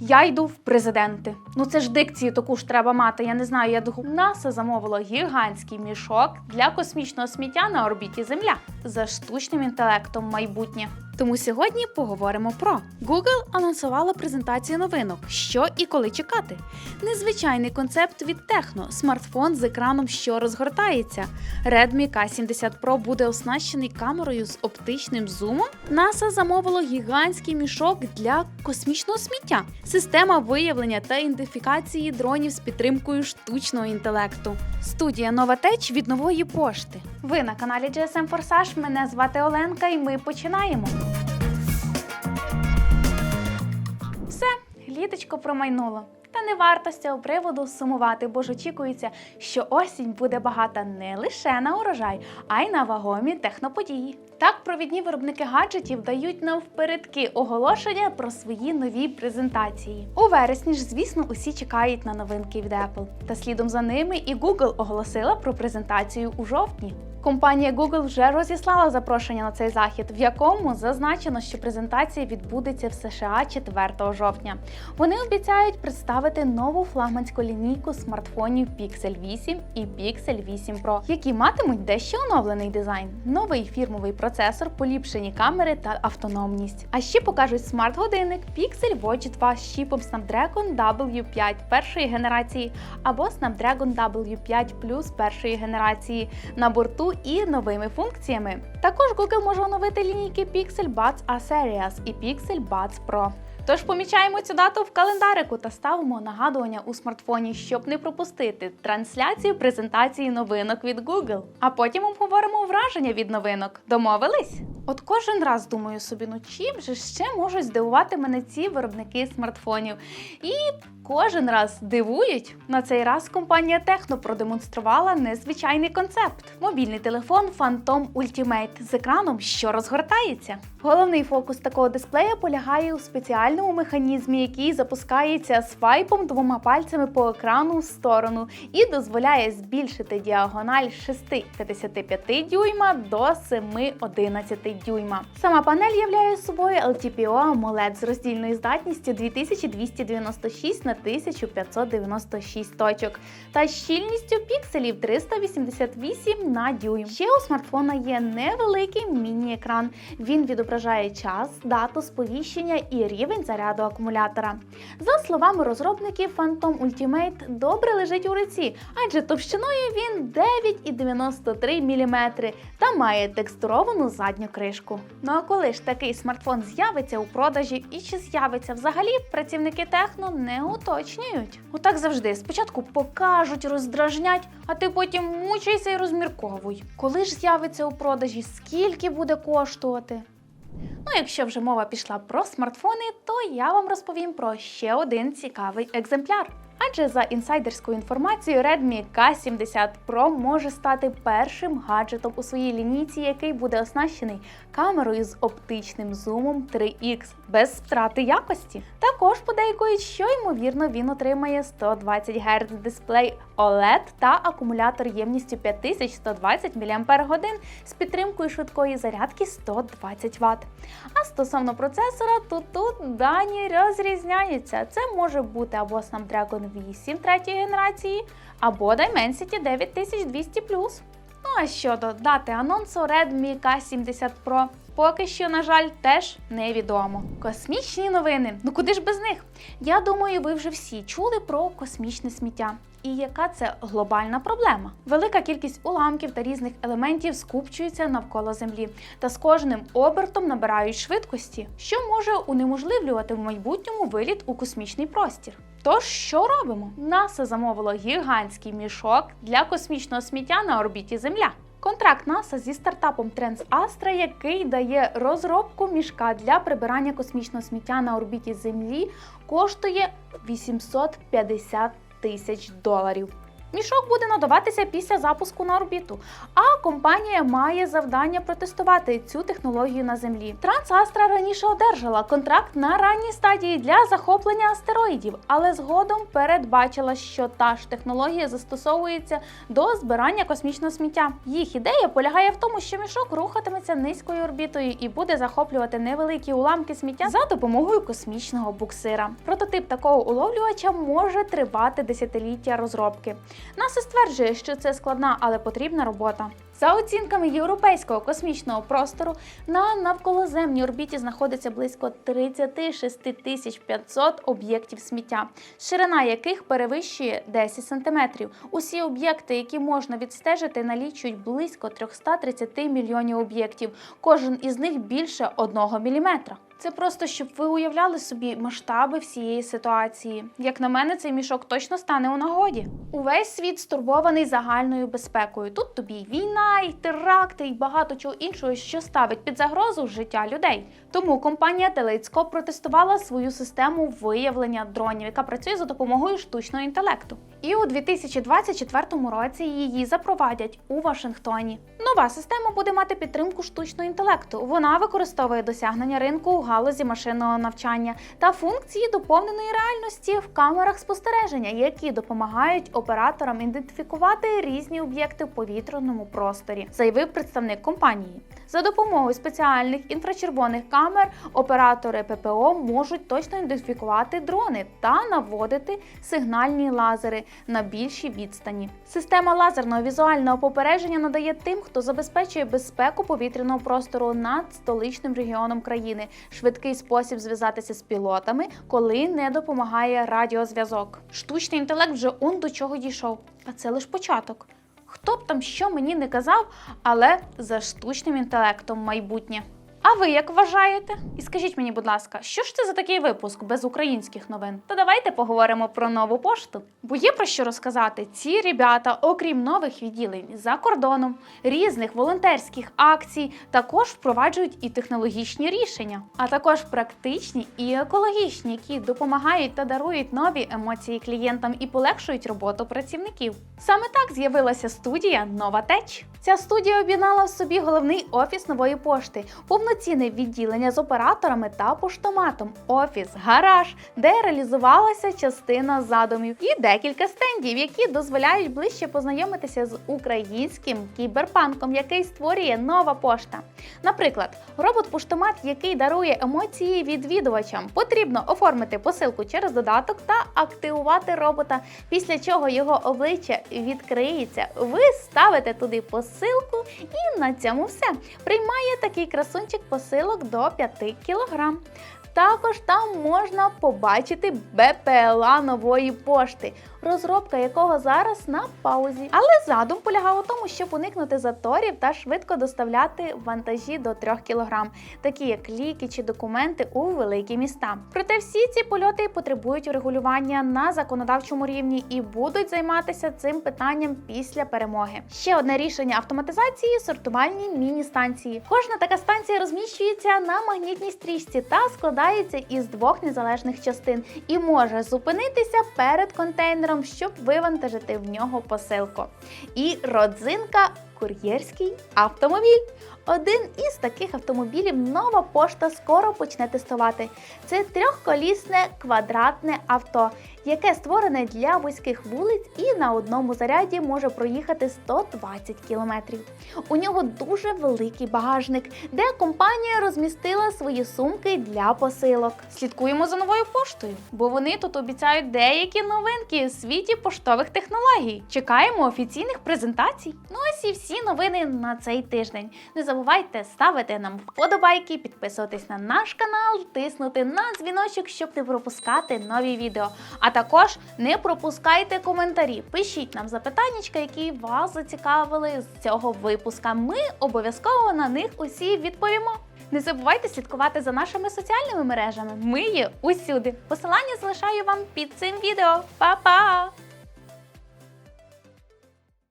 Я йду в президенти. Ну це ж дикцію таку ж треба мати. Я не знаю. Я думаю, НАСА замовило гігантський мішок для космічного сміття на орбіті Земля за штучним інтелектом майбутнє. Тому сьогодні поговоримо про Google анонсувала презентацію новинок, що і коли чекати. Незвичайний концепт від Техно, смартфон з екраном, що розгортається. Redmi K70 Pro буде оснащений камерою з оптичним зумом. NASA замовило гігантський мішок для космічного сміття. Система виявлення та ідентифікації дронів з підтримкою штучного інтелекту. Студія Новатеч від нової пошти. Ви на каналі GSM Forsage. Мене звати Оленка, і ми починаємо. Літочко промайнуло. Та не варто з цього приводу сумувати, бо ж очікується, що осінь буде багата не лише на урожай, а й на вагомі техноподії. Так, провідні виробники гаджетів дають навпередки оголошення про свої нові презентації. У вересні ж, звісно, усі чекають на новинки від Apple. Та слідом за ними і Google оголосила про презентацію у жовтні. Компанія Google вже розіслала запрошення на цей захід, в якому зазначено, що презентація відбудеться в США 4 жовтня. Вони обіцяють представити нову флагманську лінійку смартфонів Pixel 8 і Pixel 8 Pro, які матимуть дещо оновлений дизайн, новий фірмовий процесор, поліпшені камери та автономність. А ще покажуть смарт-годинник Pixel Watch 2 з чіпом Snapdragon W5 першої генерації або Snapdragon W5 Plus першої генерації на борту і новими функціями. Також Google може оновити лінійки Pixel Buds A-Series і Pixel Buds Pro. Тож помічаємо цю дату в календарику та ставимо нагадування у смартфоні, щоб не пропустити трансляцію презентації новинок від Google. А потім обговоримо враження від новинок. Домовились? От кожен раз думаю собі, ну чим же ще можуть здивувати мене ці виробники смартфонів. І кожен раз дивують. На цей раз компанія Techno продемонструвала незвичайний концепт: мобільний телефон Phantom Ultimate з екраном, що розгортається. Головний фокус такого дисплея полягає у спеціальному механізмі, який запускається свайпом двома пальцями по екрану в сторону і дозволяє збільшити діагональ з 6,55 дюйма до 7,11 дюйма. Сама панель являє собою LTPO AMOLED з роздільною здатністю 2296 на 1596 точок та щільністю пікселів 388 на дюйм. Ще у смартфона є невеликий міні-екран. Він відображає час, дату сповіщення і рівень заряду акумулятора. За словами розробників, Phantom Ultimate добре лежить у руці, адже товщиною він 9,93 мм та має текстуровану задню кришку. Ну а коли ж такий смартфон з'явиться у продажі і чи з'явиться взагалі, працівники техно не уточнюють. Отак завжди спочатку покажуть, роздражнять, а ти потім мучайся і розмірковуй. Коли ж з'явиться у продажі, скільки буде коштувати? Ну, якщо вже мова пішла про смартфони, то я вам розповім про ще один цікавий екземпляр. Адже за інсайдерською інформацією, Redmi K70 Pro може стати першим гаджетом у своїй лінійці, який буде оснащений камерою з оптичним зумом 3X без втрати якості. Також подейкують, що ймовірно він отримає 120 Гц дисплей OLED та акумулятор ємністю 5120 мАч з підтримкою швидкої зарядки 120 Вт. А стосовно процесора, то тут дані розрізняються. Це може бути або Snapdragon 8 третьої генерації, або Dimensity 9200 Ну а щодо дати анонсу Redmi K70 Pro, поки що, на жаль, теж невідомо. Космічні новини. Ну куди ж без них? Я думаю, ви вже всі чули про космічне сміття. І яка це глобальна проблема? Велика кількість уламків та різних елементів скупчується навколо Землі та з кожним обертом набирають швидкості, що може унеможливлювати в майбутньому виліт у космічний простір. Тож що робимо? НАСА замовило гігантський мішок для космічного сміття на орбіті Земля. Контракт НАСА зі стартапом TransAstra, який дає розробку мішка для прибирання космічного сміття на орбіті Землі, коштує 850 тисяч доларів. Мішок буде надаватися після запуску на орбіту, а компанія має завдання протестувати цю технологію на землі. Трансастра раніше одержала контракт на ранній стадії для захоплення астероїдів, але згодом передбачила, що та ж технологія застосовується до збирання космічного сміття. Їх ідея полягає в тому, що мішок рухатиметься низькою орбітою і буде захоплювати невеликі уламки сміття за допомогою космічного буксира. Прототип такого уловлювача може тривати десятиліття розробки. НАСА стверджує, що це складна, але потрібна робота. За оцінками європейського космічного простору на навколоземній орбіті знаходиться близько 36 тисяч 500 об'єктів сміття, ширина яких перевищує 10 сантиметрів. Усі об'єкти, які можна відстежити, налічують близько 330 мільйонів об'єктів. Кожен із них більше 1 міліметра. Це просто щоб ви уявляли собі масштаби всієї ситуації. Як на мене, цей мішок точно стане у нагоді. Увесь світ стурбований загальною безпекою. Тут тобі й війна, і теракти, і багато чого іншого, що ставить під загрозу життя людей. Тому компанія Telescope протестувала свою систему виявлення дронів, яка працює за допомогою штучного інтелекту. І у 2024 році її запровадять у Вашингтоні. Нова система буде мати підтримку штучного інтелекту. Вона використовує досягнення ринку галузі машинного навчання та функції доповненої реальності в камерах спостереження, які допомагають операторам ідентифікувати різні об'єкти в повітряному просторі, заявив представник компанії. За допомогою спеціальних інфрачервоних камер оператори ППО можуть точно ідентифікувати дрони та наводити сигнальні лазери на більші відстані. Система лазерного візуального попередження надає тим, хто забезпечує безпеку повітряного простору над столичним регіоном країни, швидкий спосіб зв'язатися з пілотами, коли не допомагає радіозв'язок. Штучний інтелект вже он до чого дійшов, а це лише початок. Хто б там що мені не казав, але за штучним інтелектом майбутнє. А ви як вважаєте? І скажіть мені, будь ласка, що ж це за такий випуск без українських новин? То давайте поговоримо про нову пошту. Бо є про що розказати. Ці ребята, окрім нових відділень за кордоном, різних волонтерських акцій, також впроваджують і технологічні рішення, а також практичні і екологічні, які допомагають та дарують нові емоції клієнтам і полегшують роботу працівників. Саме так з'явилася студія Нова Теч. Ця студія об'єднала в собі головний офіс нової пошти, повноцінне відділення з операторами та поштоматом, офіс, гараж, де реалізувалася частина задумів, і декілька стендів, які дозволяють ближче познайомитися з українським кіберпанком, який створює нова пошта. Наприклад, робот-поштомат, який дарує емоції відвідувачам, потрібно оформити посилку через додаток та активувати робота, після чого його обличчя відкриється. Ви ставите туди посилку, і на цьому все. Приймає такий красунчик посилок до 5 кг. Також там можна побачити БПЛА нової пошти, розробка якого зараз на паузі. Але задум полягав у тому, щоб уникнути заторів та швидко доставляти вантажі до 3 кг, такі як ліки чи документи у великі міста. Проте всі ці польоти потребують урегулювання на законодавчому рівні і будуть займатися цим питанням після перемоги. Ще одне рішення автоматизації сортувальні міні-станції. Кожна така станція розміщується на магнітній стрічці та складається із двох незалежних частин і може зупинитися перед контейнером, щоб вивантажити в нього посилку. І родзинка кур'єрський автомобіль. Один із таких автомобілів нова пошта скоро почне тестувати. Це трьохколісне квадратне авто, яке створене для вузьких вулиць і на одному заряді може проїхати 120 кілометрів. У нього дуже великий багажник, де компанія розмістила свої сумки для посилок. Слідкуємо за новою поштою, бо вони тут обіцяють деякі новинки у світі поштових технологій. Чекаємо офіційних презентацій. Ну ось і всі новини на цей тиждень. Не забувайте ставити нам вподобайки, підписуватись на наш канал, тиснути на дзвіночок, щоб не пропускати нові відео. А також не пропускайте коментарі. Пишіть нам запитаннячка, які вас зацікавили з цього випуска. Ми обов'язково на них усі відповімо. Не забувайте слідкувати за нашими соціальними мережами. Ми є усюди. Посилання залишаю вам під цим відео. Па-па!